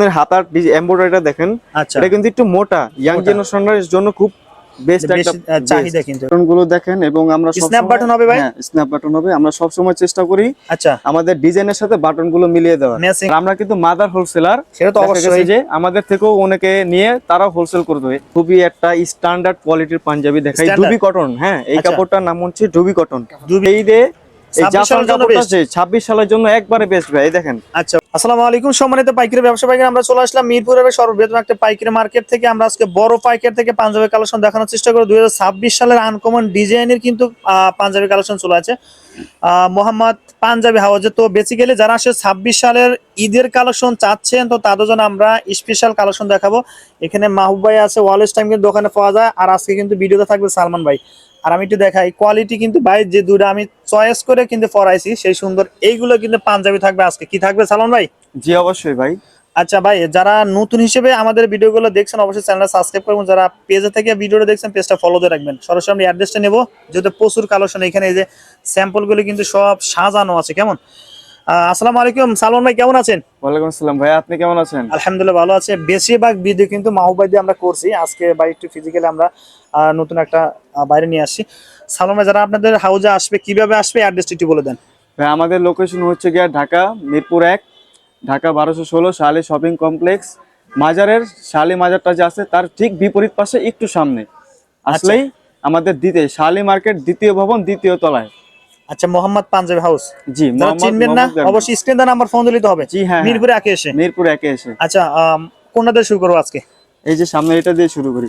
আপনার হাতার এমব্রয়ডারিটা দেখেন আচ্ছা। এটা কিন্তু একটু মোটা। ইয়াং জেনারেশনের জন্য খুব বেস্ট একটা চাহিদা কিন্তু। গুলো দেখেন এবং আমরা Snap সবসময়- হবে ভাই? হ্যাঁ স্ন্যাপ বাটন হবে। আমরা সব সময় চেষ্টা করি আচ্ছা। আমাদের ডিজাইনের সাথে বাটনগুলো মিলিয়ে দেওয়ার। আমরা কিন্তু মাদার হোলসেলার সেটা তো অবশ্যই। যে আমাদের থেকেও অনেকে নিয়ে তারাও হোলসেল করে দেবে খুবই একটা স্ট্যান্ডার্ড কোয়ালিটির পাঞ্জাবি দেখাই। ডুবি কটন হ্যাঁ এই আচ্ছা। কাপড়টার নাম হচ্ছে ডুবি কটন এই দে এই 26 জাফরান সালের জন্য কাপড়টা best। আছে 26 সালের জন্য একবারে বেস্ট ভাই দেখেন। আচ্ছা আসসালামু আলাইকুম। সম্মানিত পাইকারি ব্যবসা পাইকারি, আমরা চলে আসলাম মিরপুরের সর্ববৃহৎ একটা পাইকারি মার্কেট থেকে। আমরা আজকে বড় পাইকারি থেকে পাঞ্জাবি কালেকশন দেখানোর চেষ্টা করি দুই সালের আনকমন ডিজাইনের কিন্তু পাঞ্জাবি কালেকশন চলে আছে। মোহাম্মদ পাঞ্জাবি হাউজে। তো বেসিক্যালি যারা আসে ছাব্বিশ সালের ঈদের কালেকশন চাচ্ছেন, তো তাদের জন্য আমরা স্পেশাল কালেকশন দেখাবো। এখানে মাহবুব ভাই আছে, ওয়ালেস টাইম কিন্তু দোকানে পাওয়া যায়। আর আজকে কিন্তু ভিডিওতে থাকবে সালমান ভাই। আর আমি একটু দেখাই কোয়ালিটি কিন্তু ভাই যে দুটো আমি চয়েস করে কিন্তু ফরাইছি সেই সুন্দর এইগুলো কিন্তু পাঞ্জাবি থাকবে আজকে। কি থাকবে সালন ভাই? জি অবশ্যই ভাই। আচ্ছা ভাই যারা নতুন হিসেবে আমাদের ভিডিওগুলো দেখছেন অবশ্যই চ্যানেলটা সাবস্ক্রাইব করবেন। যারা পেজে থেকে ভিডিওটা দেখছেন পেজটা ফলো দিয়ে রাখবেন। সরাসরি আমি অ্যাড্রেসটা নেব। যেহেতু প্রচুর কালেকশন এখানে এই যে স্যাম্পলগুলো কিন্তু সব সাজানো আছে কেমন? আসসালামু আলাইকুম। সালমান ভাই কেমন আছেন? ওয়ালাইকুম আসসালাম ভাই আপনি কেমন আছেন? আলহামদুলিল্লাহ ভালো আছে। বেশিরভাগ ভিডিও কিন্তু মাহুবাই দিয়ে আমরা করছি। আজকে ভাই একটু ফিজিক্যালি আমরা নতুন একটা বাইরে নিয়ে আসছি। সালমান ভাই যারা আপনাদের হাউজে আসবে কীভাবে আসবে? অ্যাড্রেসটি একটু বলে দেন। ভাই আমাদের লোকেশন হচ্ছে গিয়া ঢাকা মিরপুর এক ঢাকা বারোশো ষোলো শালি শপিং কমপ্লেক্স মাজারের শালি মাজারটা যে আছে তার ঠিক বিপরীত পাশে একটু সামনে। আসলেই আমাদের দ্বিতীয় শালি মার্কেট দ্বিতীয় ভবন দ্বিতীয় তলায়। আচ্ছা মোহাম্মদ পাঞ্জাবি হাউস জি চিনবেন না অবশ্যই স্ক্রিন দা নাম্বার ফোন দিতে হবে। জি হ্যাঁ মিরপুরে একে এসে। মিরপুর একে এসে। আচ্ছা কোনটা দিয়ে শুরু করব আজকে? এই যে সামনে এটা দিয়ে শুরু করি।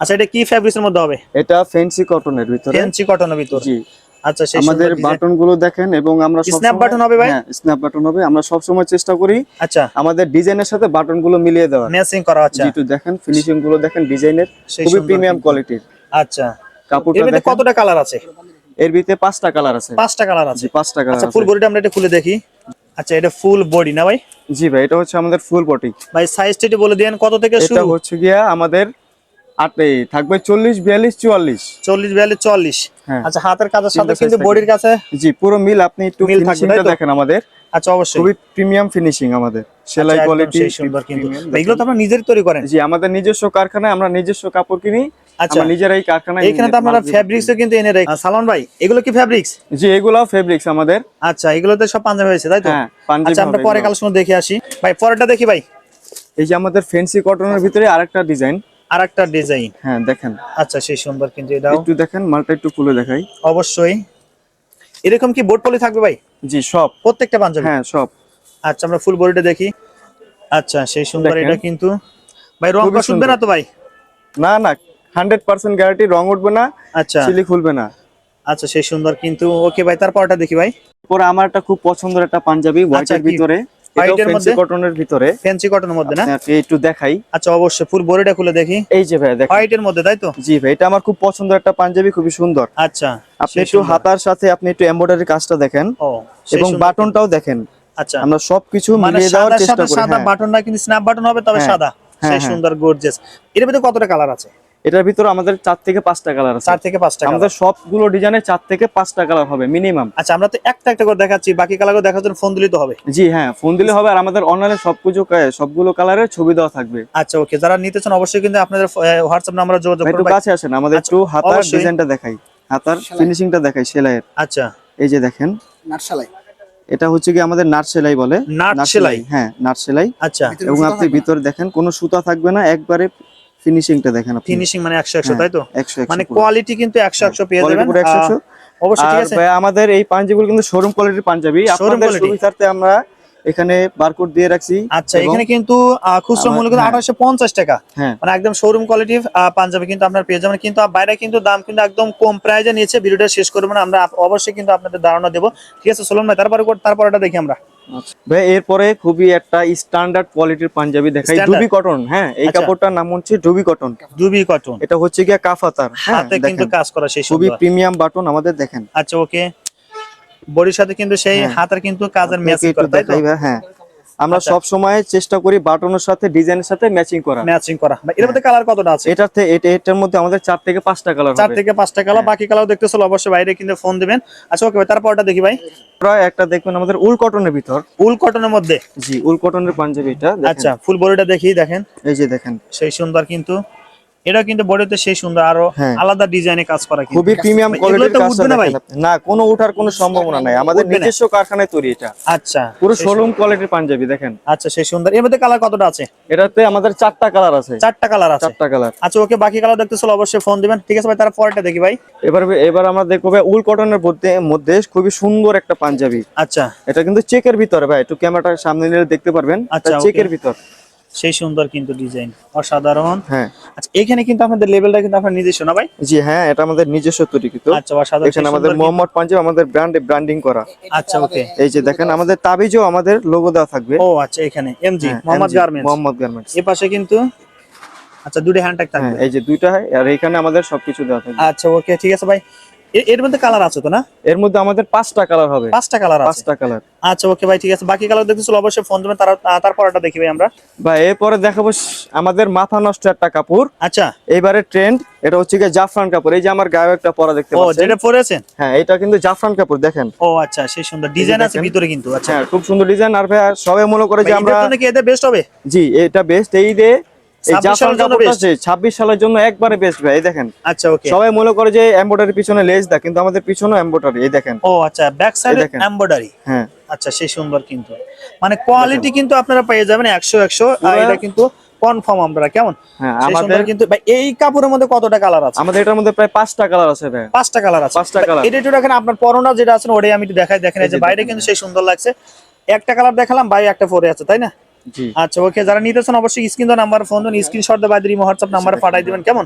আচ্ছা এটা কি ফ্যাব্রিক্সের মধ্যে হবে? এটা ফেন্সি কটনের ভিতরে। ফেন্সি কটনের ভিতর। জি। আচ্ছা আমাদের বাটনগুলো দেখেন এবং আমরা সবসময়- button হবে ভাই? হ্যাঁ স্ন্যাপ বাটন হবে। আমরা সব সময় চেষ্টা করি আচ্ছা। আমাদের ডিজাইনের সাথে বাটনগুলো মিলিয়ে দেওয়া ম্যাচিং করা আচ্ছা। যেটু দেখেন ফিনিশিংগুলো দেখেন ডিজাইনের খুবই প্রিমিয়াম কোয়ালিটির আচ্ছা। কাপড়টা দেখেন। কতটা কালার আছে? এর ভিতরে পাঁচটা কালার আছে। পাঁচটা কালার আছে। পাঁচটা কালার আচ্ছা ফুল বডিটা আমরা এটা খুলে দেখি। আচ্ছা এটা ফুল বডি না ভাই? জি ভাই এটা হচ্ছে আমাদের ফুল বডি। ভাই সাইজটা একটু বলে দেন কত থেকে শুরু? এটা হচ্ছে গিয়া আমাদের আট থাকবে চল্লিশ বিয়াল্লিশ চুয়াল্লিশ। চল্লিশ বিয়াল্লিশ চল্লিশ হ্যাঁ। আচ্ছা হাতের কাজের সাথে কিন্তু বডির কাছে জি পুরো মিল আপনি একটু ফিনিশিংটা দেখেন আমাদের। আচ্ছা অবশ্যই। খুবই প্রিমিয়াম ফিনিশিং আমাদের। সেলাই আচ্ছা, কোয়ালিটি সুন্দর কিন্তু। এগুলো তো আপনারা নিজের তৈরি করেন? জি আমাদের নিজস্ব কারখানায় আমরা নিজস্ব কাপড় কিনি। আচ্ছা। আমরা নিজেরাই কারখানায় এখানে তো আপনারা ফ্যাব্রিক্সও কিন্তু এনে ভাই এগুলো কি ফ্যাব্রিক্স জি এগুলো ফেব্রিক্স আমাদের। আচ্ছা এগুলোতে সব পাঞ্জাবি হয়েছে তাই তো? হ্যাঁ আচ্ছা আমরা পরে কালেকশন দেখে আসি। ভাই পরেরটা দেখি ভাই। এই যে আমাদের ফেন্সি কটনের ভিতরে আরেকটা ডিজাইন আর একটা ডিজাইন হ্যাঁ দেখেন। আচ্ছা সেই সুন্দর কিন্তু এটাও। একটু দেখেন মালটা একটু খুলে দেখাই। অবশ্যই। এরকম কি বোর্ড পলি থাকবে ভাই? জি সব। প্রত্যেকটা পাঞ্জাবি? হ্যাঁ সব। আচ্ছা আমরা ফুল বডিটা দেখি। আচ্ছা সেই সুন্দর এটা কিন্তু। ভাই রং খুবই কষ উঠবে না তো ভাই? না না হান্ড্রেড পার্সেন্ট গ্যারান্টি রং উঠবে না আচ্ছা। চিলি খুলবে না। আচ্ছা সেই সুন্দর কিন্তু ওকে ভাই তারপরটা দেখি ভাই। পরে আমার একটা খুব পছন্দের একটা পাঞ্জাবি আচ্ছা, হোয়াইটের ভিতরে। মধ্যে? কটনের ভিতরে। ফ্যান্সি কটনের মধ্যে না? একটু দেখাই। আচ্ছা অবশ্যই ফুল বডিটা খুলে দেখি। এই যে ভাই দেখেন। হোয়াইটের মধ্যে তাই তো? জি ভাই এটা আমার খুব পছন্দের একটা পাঞ্জাবি খুবই সুন্দর। আচ্ছা আপনি একটু হাতার সাথে আপনি একটু এমব্রয়ডারি কাজটা দেখেন। এবং বাটনটাও দেখেন। আচ্ছা। আমরা সবকিছু মানে মিলিয়ে দেওয়ার চেষ্টা করি সাদা হ্যাঁ। বাটনটা কিন্তু স্ন্যাপ বাটন হবে তবে হ্যাঁ, সাদা। হ্যাঁ, সেই হ্যাঁ। সুন্দর গর্জিয়াস এর ভিতরে কতটা কালার আছে? এটার ভিতরে আমাদের চার থেকে পাঁচটা কালার আছে। চার থেকে পাঁচটা আমাদের সবগুলো ডিজাইনে চার থেকে পাঁচটা কালার হবে মিনিমাম আচ্ছা আমরা তো একটা একটা করে দেখাচ্ছি বাকি কালারগুলো দেখার জন্য ফোন দিলে তো হবে। জি হ্যাঁ ফোন দিলে হবে আর আমাদের অনলাইনে সবকিছু সবগুলো কালারের ছবি দেওয়া থাকবে। আচ্ছা ওকে যারা নিতে চান অবশ্যই কিন্তু আপনাদের হোয়াটসঅ্যাপ নাম্বারে যোগাযোগ ভাই একটু কাছে আসেন আমাদের আচ্ছা, একটু হাতার ডিজাইনটা দেখাই। হাতার ফিনিশিংটা দেখাই সেলাইয়ের। আচ্ছা। এই যে দেখেন। নাটশালাই এটা হচ্ছে কি আমাদের নাট সেলাই বলে? নাট নাট সেলাই। হ্যাঁ নাট সেলাই। আচ্ছা। এবং আপনি ভিতরে দেখেন কোনো সুতা থাকবে না একবারে ফিনিশিংটা দেখেন আপনি। ফিনিশিং মানে একশো একশো হ্যাঁ, তাই তো? একশো একশো মানে কোয়ালিটি কিন্তু একশো একশো পেয়ে যাবেন। পুরো একশো একশো। আহ, অবশ্যই ঠিক আছে। ভাই আমাদের এই পাঞ্জাবিগুলো কিন্তু শোরুম কোয়ালিটির পাঞ্জাবি। আপনাদের সুবিধার্থে আমরা এখানে বারকোড দিয়ে রাখছি আচ্ছা এখানে কিন্তু খুচরো মূল্য কিন্তু হ্যাঁ। আঠারোশো পঞ্চাশ টাকা। হ্যাঁ। মানে একদম শোরুম কোয়ালিটির পাঞ্জাবি কিন্তু আপনার পেয়ে যাবেন। কিন্তু বাইরে কিন্তু দাম কিন্তু একদম কম প্রাইজে নিয়েছে। ভিডিওটা শেষ করব না আমরা অবশ্যই কিন্তু আপনাদের ধারণা দেবো। ঠিক আছে সোলন ভাই তারপরে তারপরটা দেখি আমরা। ভাই এরপরে খুবই একটা স্ট্যান্ডার্ড কোয়ালিটির পাঞ্জাবি দেখাই। ডুবি কটন হ্যাঁ এই আচ্ছা। কাপড়টার নাম হচ্ছে ডুবি কটন ডুবি কটন এটা হচ্ছে গিয়া কাফাতার হ্যাঁ হাতে কিন্তু কাজ করা সেই খুবই প্রিমিয়াম বাটন আমাদের দেখেন। আচ্ছা ওকে বডির সাথে কিন্তু সেই হ্যাঁ। হাতের কিন্তু কাজের ম্যাচিং করে তাই হ্যাঁ। আমরা আচ্ছা। সব সময় চেষ্টা করি বাটনের সাথে ডিজাইনের সাথে ম্যাচিং করা। ম্যাচিং করা। ভাই, এর মধ্যে কালার কতটা আছে? এটার এটার মধ্যে আমাদের চার থেকে পাঁচটা কালার চার থেকে পাঁচটা কালার বাকি কালার দেখতে চলো অবশ্যই বাইরে কিন্তু ফোন দিবেন। আচ্ছা ওকে ভাই তারপরটা দেখি ভাই। প্রায় একটা দেখবেন আমাদের উল কটনের ভিতর। উল কটনের মধ্যে? জি উল কটনের পাঞ্জাবি এটা আচ্ছা ফুল বডিটা দেখি দেখেন। এই যে দেখেন। সেই সুন্দর কিন্তু। এটা কিন্তু বডিতে সেই সুন্দর আরও হ্যাঁ। আলাদা ডিজাইনে কাজ করা খুবই প্রিমিয়াম কোয়ালিটির তো না ভাই? না কোনো উঠার কোনো সম্ভাবনা নাই। আমাদের নিজস্ব কারখানায় তৈরি এটা। আচ্ছা পুরো শোরুম কোয়ালিটির পাঞ্জাবি দেখেন। আচ্ছা সেই সুন্দর। এর মধ্যে কালার কতটা আছে? এটাতে আমাদের চারটা কালার আছে। চারটা কালার আছে। চারটা কালার আচ্ছা ওকে বাকি কালার দেখতে চলো অবশ্যই ফোন দিবেন। ঠিক আছে ভাই তার পরেরটা দেখি ভাই। এবার এবার আমরা দেখব ভাই উল কটনের মধ্যে মধ্যে খুবই সুন্দর একটা পাঞ্জাবি। আচ্ছা। এটা কিন্তু চেকের ভিতরে ভাই একটু ক্যামেরাটা সামনে নিলে দেখতে পারবেন। আচ্ছা, চেকের. ভিতর। সেই সুন্দর কিন্তু ডিজাইন অসাধারণ। হ্যাঁ। আচ্ছা এখানে কিন্তু আপনাদের লেভেলটা কিন্তু আপনার নিজস্ব না ভাই? জি হ্যাঁ এটা আমাদের নিজস্ব তৈরি কিন্তু। আচ্ছা অসাধারণ এখানে আমাদের মোহাম্মদ পাঞ্জাব আমাদের ব্র্যান্ডে ব্র্যান্ডিং করা। আচ্ছা ওকে। এই যে দেখেন আমাদের তাবিজও আমাদের লোগো দেওয়া থাকবে। ও আচ্ছা এখানে। এমজি হ্যাঁ, মোহাম্মদ গার্মেন্টস মোহাম্মদ গার্মেন্টস এ পাশে কিন্তু আচ্ছা দুটো হ্যান্ডট্যাগ হ্যাঁ থাকবে। এই যে দুইটা হয় আর এখানে আমাদের সবকিছু দেওয়া থাকবে। আচ্ছা ওকে ঠিক আছে ভাই। এর মধ্যে কালার আছে তো না? এর মধ্যে আমাদের পাঁচটা কালার হবে। পাঁচটা কালার পাঁচটা কালার আচ্ছা ওকে ভাই ঠিক আছে। বাকি কালার দেখতে চলো অবশ্যই ফোন দেবেন তার দেখি ভাই আমরা। বা এরপরে দেখাবো আমাদের মাথা নষ্ট একটা কাপড়। আচ্ছা। এবারে ট্রেন্ড এটা হচ্ছে গিয়ে জাফরান কাপড়। এই যে আমার গায়ে একটা পরা দেখতে ও পাচ্ছেন। যেটা পরেছেন হ্যাঁ এটা কিন্তু জাফরান কাপড় দেখেন। ও আচ্ছা সেই সুন্দর ডিজাইন আছে ভিতরে কিন্তু আচ্ছা। হ্যাঁ খুব সুন্দর ডিজাইন আর ভাই সবাই মনে করে যে আমরা এটার জন্য কি এদের বেস্ট হবে? জি এটা বেস্ট এই যে এই 26 জাফরান সালের জন্য কাপড়টা best? আছে 26 সালের জন্য একবারে বেস্ট ভাই দেখেন। আচ্ছা ওকে সবাই মনে করে যে এমব্রয়ডারি পিছনে লেস দা কিন্তু আমাদের পিছনে এমব্রয়ডারি এই দেখেন। ও আচ্ছা ব্যাক সাইডে দেখেন। হ্যাঁ। আচ্ছা সেই সুন্দর কিন্তু। মানে কোয়ালিটি কিন্তু আপনারা পেয়ে যাবেন একশো একশো এটা কিন্তু কনফার্ম আমরা কেমন? হ্যাঁ আমাদের কিন্তু এই কাপড়ের মধ্যে কতটা কালার আছে? আমাদের এটার মধ্যে প্রায় পাঁচটা কালার আছে পাঁচটা কালার আছে। পাঁচটা এটা একটু দেখেন আপনার পরোনা যেটা আছে ওটাই আমি দেখাই দেখেন এই যে বাইরে কিন্তু সেই সুন্দর লাগছে। একটা কালার দেখালাম ভাই একটা পরে আছে তাই না? আচ্ছা ওকে যারা নিতেছেন অবশ্যই স্ক্রিন নাম্বার ফোন দিন স্ক্রিনশট দিয়ে বাইরে হোয়াটসঅ্যাপ নাম্বারে পাঠাই দিবেন কেমন?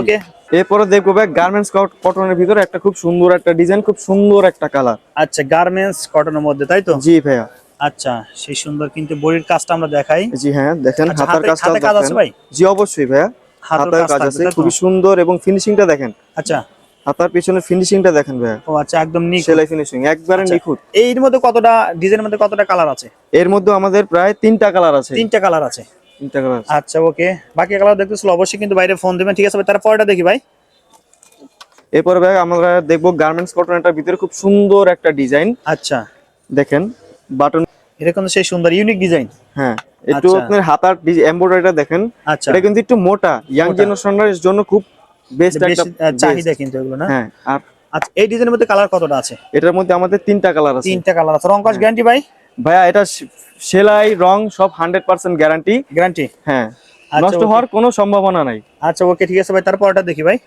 ওকে এরপরে দেখব ভাই গার্মেন্টস কটনের ভিতরে একটা খুব সুন্দর একটা ডিজাইন খুব সুন্দর একটা কালার আচ্ছা গার্মেন্টস কটনের মধ্যে তাই তো? জি ভাইয়া। আচ্ছা সেই সুন্দর কিন্তু বডির কাজটা আমরা দেখাই। জি হ্যাঁ দেখেন হাতের কাজটা কাজ আছে ভাই? জি অবশ্যই ভাইয়া। হাতের কাজ আছে? খুবই সুন্দর এবং ফিনিশিংটা দেখেন। আচ্ছা। হাতার পিছনে ফিনিশিংটা দেখেন ভাইয়া। ও আচ্ছা একদম নিখুঁত। সেলাই ফিনিশিং একবারে আচ্ছা। নিখুঁত। এর মধ্যে কতটা ডিজাইনের মধ্যে কতটা কালার আছে? এর মধ্যে আমাদের প্রায় তিনটা কালার আছে। তিনটা কালার আছে। তিনটা কালার আচ্ছা ওকে বাকি কালার দেখতেছিল অবশ্যই কিন্তু বাইরে ফোন দিবেন। ঠিক আছে ভাই তারপরটা দেখি ভাই। এরপরে ভাই আমরা দেখব গার্মেন্টস কটনটার ভিতরে খুব সুন্দর একটা ডিজাইন আচ্ছা। দেখেন বাটন এটা কিন্তু সেই সুন্দর ইউনিক ডিজাইন হ্যাঁ একটু আচ্ছা। আপনার হাতার এমব্রয়ডারিটা দেখেন। আচ্ছা। এটা কিন্তু একটু মোটা ইয়াং। জেনারেশনের জন্য খুব বেস্ট একটা চাহিদা কিন্তু এগুলো না? হ্যাঁ আর আচ্ছা এই ডিজাইনের মধ্যে কালার কতটা আছে? এটার মধ্যে আমাদের তিনটা কালার আছে। তিনটা কালার আছে। রং কাজ গ্যারান্টি ভাই? ভাইয়া এটা সেলাই রং সব হান্ড্রেড পার্সেন্ট গ্যারান্টি গ্যারান্টি হ্যাঁ। আচ্ছা, নষ্ট হওয়ার কোনো সম্ভাবনা নাই। আচ্ছা ওকে ঠিক আছে ভাই। তারপরটা দেখি ভাই।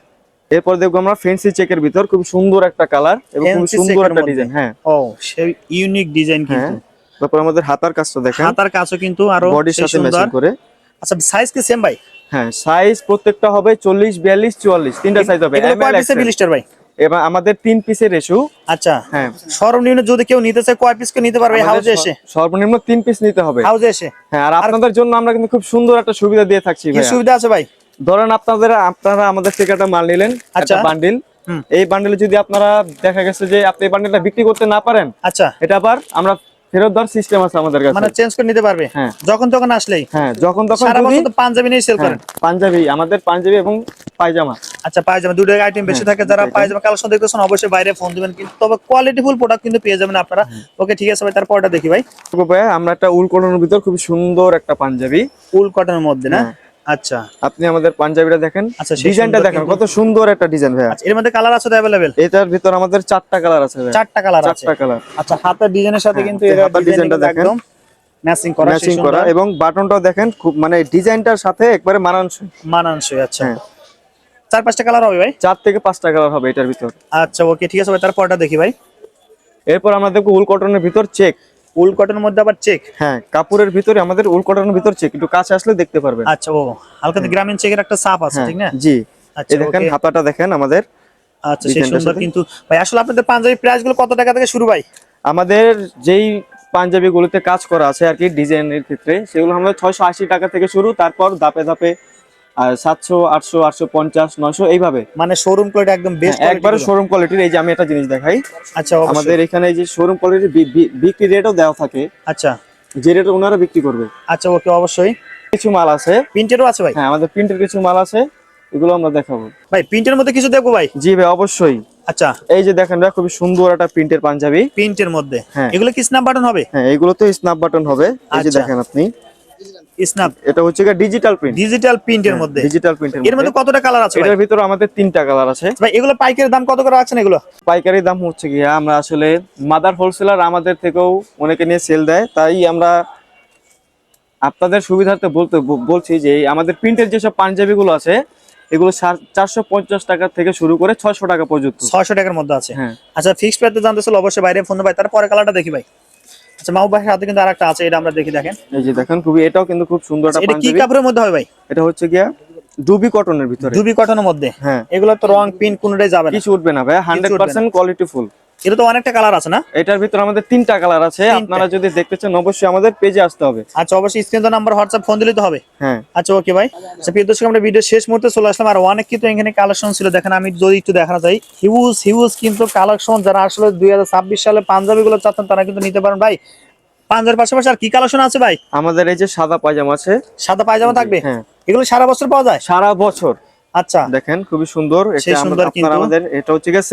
এরপর দেখব আমরা ফেন্সি চেকের ভিতর। খুব সুন্দর একটা কালার এবং খুব সুন্দর একটা ডিজাইন হ্যাঁ। ও সেই ইউনিক ডিজাইন হ্যাঁ। কিন্তু। তারপর আমাদের হাতার কাজটা দেখেন। হাতার কাজও কিন্তু আরও বডির সাথে ম্যাচিং করে। আচ্ছা সাইজ কি সেম ভাই? হ্যাঁ সাইজ প্রত্যেকটা হবে চল্লিশ বিয়াল্লিশ চুয়াল্লিশ। তিনটা সাইজ হবে। বিলিস্টার ভাই? এবার আমাদের তিন পিসের রেশু আচ্ছা হ্যাঁ। সর্বনিম্ন যদি কেউ নিতে চায় কয় পিস কে নিতে পারবে হাউজে এসে? সর্বনিম্ন তিন পিস নিতে হবে। হাউজে এসে? হ্যাঁ আর আপনাদের জন্য আমরা কিন্তু খুব সুন্দর একটা সুবিধা দিয়ে থাকছি কি সুবিধা আছে ভাই? ধরেন আপনাদের আপনারা আমাদের থেকে একটা মাল নিলেন আচ্ছা। একটা বান্ডিল। এই বান্ডিলে যদি আপনারা দেখা গেছে যে আপনি এই বান্ডিলটা বিক্রি করতে না পারেন আচ্ছা। এটা আবার আমরা ফেরত দেওয়ার সিস্টেম আছে আমাদের কাছে। মানে চেঞ্জ করে নিতে পারবে? হ্যাঁ। যখন তখন আসলেই? হ্যাঁ যখন তখন সারা বছর তো পাঞ্জাবি নিয়ে সেল হ্যাঁ, করেন। পাঞ্জাবি আমাদের পাঞ্জাবি এবং পায়জামা। আচ্ছা পায়জামা দুটো আইটেম বেশি থাকে যারা। পায়জামা কালেকশন দেখতেছেন অবশ্যই বাইরে ফোন দিবেন কিন্তু তবে কোয়ালিটি ফুল প্রোডাক্ট কিন্তু পেয়ে যাবেন আপনারা। ওকে ঠিক আছে ভাই তারপরটা দেখি ভাই। আমরা একটা উল কটনের ভিতর খুব সুন্দর একটা পাঞ্জাবি। উল কটনের মধ্যে না? হ্যাঁ। আচ্ছা। আপনি আমাদের পাঞ্জাবিটা দেখেন। আচ্ছা, ডিজাইনটা দেখেন কত সুন্দর একটা ডিজাইন ভাইয়া। আচ্ছা এর মধ্যে কালার আছে অ্যাভেলেবেল এটার ভিতর আমাদের চারটা কালার আছে। চারটা কালার আছে। চারটা কালার। আচ্ছা হাতের ডিজাইনের সাথে হ্যাঁ, কিন্তু এর ডিজাইনটা দেখেন। ম্যাচিং করা ম্যাচিং করা এবং বাটনটাও দেখেন খুব মানে ডিজাইনটার সাথে একবারে মানানসই। মানানসই আচ্ছা। হ্যাঁ। চার পাঁচটা কালার হবে ভাই? চার থেকে পাঁচটা কালার হবে এটার ভিতর। আচ্ছা ওকে ঠিক আছে ভাই তারপরটা দেখি ভাই। এরপর আমরা দেখব উল কটনের ভিতর চেক উল কটনের মধ্যে আবার চেক হ্যাঁ কাপড়ের ভিতরে আমাদের উল কটনের ভিতর চেক একটু কাছে আসলে দেখতে পারবেন। আচ্ছা ও হালকা গ্রামীণ চেকের একটা সাপ আছে হ্যাঁ, ঠিক না? জি। আচ্ছা এই দেখেন হাতাটা দেখেন আমাদের আচ্ছা সেই সুন্দর কিন্তু। ভাই আসলে আপনাদের পাঞ্জাবি প্রাইসগুলো কত টাকা থেকে শুরু ভাই? আমাদের যেই পাঞ্জাবি গুলোতে কাজ করা আছে আর কি ডিজাইনের ক্ষেত্রে সেগুলো আমাদের ছয়শো আশি টাকা থেকে শুরু তারপর ধাপে ধাপে আর সাতশো আটশো আটশো পঞ্চাশ নয়শো এইভাবে। মানে শোরুম কোয়ালিটি একদম বেস্ট হ্যাঁ, একবারে শোরুম কোয়ালিটির এই যে আমি একটা জিনিস দেখাই। আচ্ছা আমাদের এখানে এই যে শোরুম কোয়ালিটির বিক্রি রেটও দেওয়া থাকে। আচ্ছা। যে রেটে ওনারা বিক্রি করবে। আচ্ছা ওকে অবশ্যই। কিছু মাল আছে। প্রিন্টেরও আছে ভাই? হ্যাঁ আমাদের প্রিন্টের কিছু মাল আছে। এগুলো আমরা দেখাবো। ভাই প্রিন্টের মধ্যে কিছু দেখব ভাই? জি ভাই অবশ্যই। আচ্ছা। এই যে দেখেন ভাই খুবই সুন্দর একটা প্রিন্টের পাঞ্জাবি। প্রিন্টের মধ্যে। হ্যাঁ। এগুলো কি স্ন্যাপ বাটন হবে? হ্যাঁ এগুলো তো স্ন্যাপ বাটন হবে। এই যে আচ্ছা। দেখেন আপনি। স্ন্যাপ। এটা হচ্ছে ডিজিটাল প্রিন্ট ডিজিটাল প্রিন্টের মধ্যে। ডিজিটাল প্রিন্টের এর মধ্যে কতটা কালার আছে ভাই? এটার ভিতরে আমাদের তিনটা কালার আছে। ভাই এগুলো পাইকারি দাম কত করে রাখছেন এগুলো? পাইকারি দাম হচ্ছে আমরা আসলে মাদার হোলসেলার আমাদের থেকেও অনেকে নিয়ে সেল দেয়। তাই আমরা আপনাদের সুবিধার্থে বলতে বলছি যে আমাদের প্রিন্টের যেসব পাঞ্জাবিগুলো আছে এগুলো চারশো পঞ্চাশ টাকা থেকে শুরু করে ছয়শো টাকা পর্যন্ত। ছয়শো টাকার মধ্যে আছে। হ্যাঁ। আচ্ছা ফিক্সড প্রাইসে জানতে অবশ্যই বাইরে ফোন ভাই তারপরে কালারটা দেখি ভাই। আচ্ছা মাহবুব হাতে কিন্তু আরেকটা আছে এটা আমরা দেখি দেখেন। এই যে দেখেন খুবই এটাও কিন্তু খুব সুন্দর একটা এটা কি কাপড়ের মধ্যে হবে ভাই? এটা হচ্ছে গিয়া ডুবি কটনের ভিতরে। দুবি কটনের মধ্যে? হ্যাঁ। এগুলো তো রং পিন কোনটাই যাবে না। কিছু উঠবে না ভাই হান্ড্রেড উঠবে না। পার্সেন্ট কোয়ালিটি ফুল এটা তো অনেকটা কালার আছে না? এটার ভিতরে আমাদের তিনটা কালার আছে। আপনারা যদি দেখতে চান অবশ্যই আমাদের পেজে আসতে হবে। আচ্ছা অবশ্যই স্ক্রিন তো নাম্বার হোয়াটসঅ্যাপ ফোন দিলে তো হবে। হ্যাঁ। আচ্ছা ওকে ভাই আচ্ছা প্রিয় দর্শক আমরা ভিডিও শেষ মুহূর্তে চলে আসলাম। আর অনেক কিন্তু এখানে কালেকশন ছিল। দেখেন আমি যদি একটু দেখানো চাই হিউজ হিউজ কিন্তু কালেকশন যারা আসলে দুই হাজার ছাব্বিশ সালে পাঞ্জাবি গুলো চাচ্ছেন তারা কিন্তু নিতে পারেন। ভাই পাঞ্জাবের পাশাপাশি আর কি কালেকশন আছে ভাই? আমাদের এই যে সাদা পায়জামা আছে। সাদা পায়জামা থাকবে? হ্যাঁ। এগুলো সারা বছর পাওয়া যায়? সারা বছর। আচ্ছা। দেখেন খুবই সুন্দর। এটা। আমাদের এটা হচ্ছে গিয়ে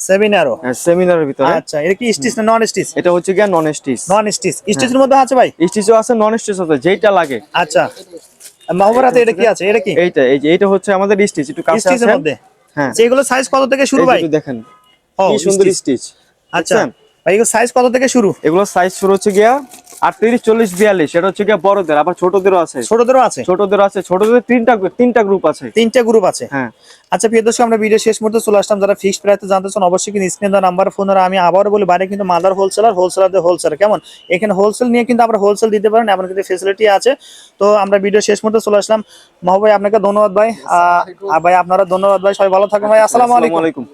সেমিনারও হ্যাঁ সেমিনারের ভিতরে। আচ্ছা এটা কি স্টিচ না নন স্টিচ এটা হচ্ছে গিয়ে নন স্টিচ নন স্টিচ স্টিচের মধ্যে আছে ভাই? স্টিচও আছে নন স্টিচ আছে যেটা লাগে। আচ্ছা। মাহবুবের এটা কি আছে? এটা কি? এইটা এই যে এইটা হচ্ছে আমাদের স্টিচ একটু কাছে স্টিচের আছে মধ্যে? হ্যাঁ। আচ্ছা, এগুলো সাইজ কত থেকে শুরু ভাই? একটু দেখেন। ও কি সুন্দর স্টিচ আচ্ছা। ভাই এগুলো সাইজ কত থেকে শুরু? এগুলো সাইজ শুরু হচ্ছে গিয়া আটত্রিশ চল্লিশ বিয়াল্লিশ এটা হচ্ছে গিয়া বড়দের আবার ছোটদেরও আছে। ছোটদেরও আছে? ছোটদের আছে ছোটদের তিনটা তিনটা গ্রুপ আছে। তিনটা গ্রুপ আছে? হ্যাঁ। আচ্ছা প্রিয় দর্শক আমরা ভিডিও শেষ মুহূর্তে চলে আসলাম। যারা ফিক্সড প্রাইসে জানতে চান অবশ্যই কিন্তু স্ক্রিন দেওয়া নাম্বার ফোন আর আমি আবারও বলি বাইরে কিন্তু মাদার হোলসেলার হোলসেলারদের হোলসেলার কেমন? এখানে হোলসেল নিয়ে কিন্তু আমরা হোলসেল দিতে পারেন এমন কিন্তু ফেসিলিটি আছে। তো আমরা ভিডিও শেষ মুহূর্তে চলে আসলাম। মাহবুব ভাই আপনাকে ধন্যবাদ ভাই। আর ভাই আপনারা ধন্যবাদ ভাই। সবাই ভালো থাকবেন ভাই। আসসালামু আলাইকুম। আসসালামু আলাইকুম।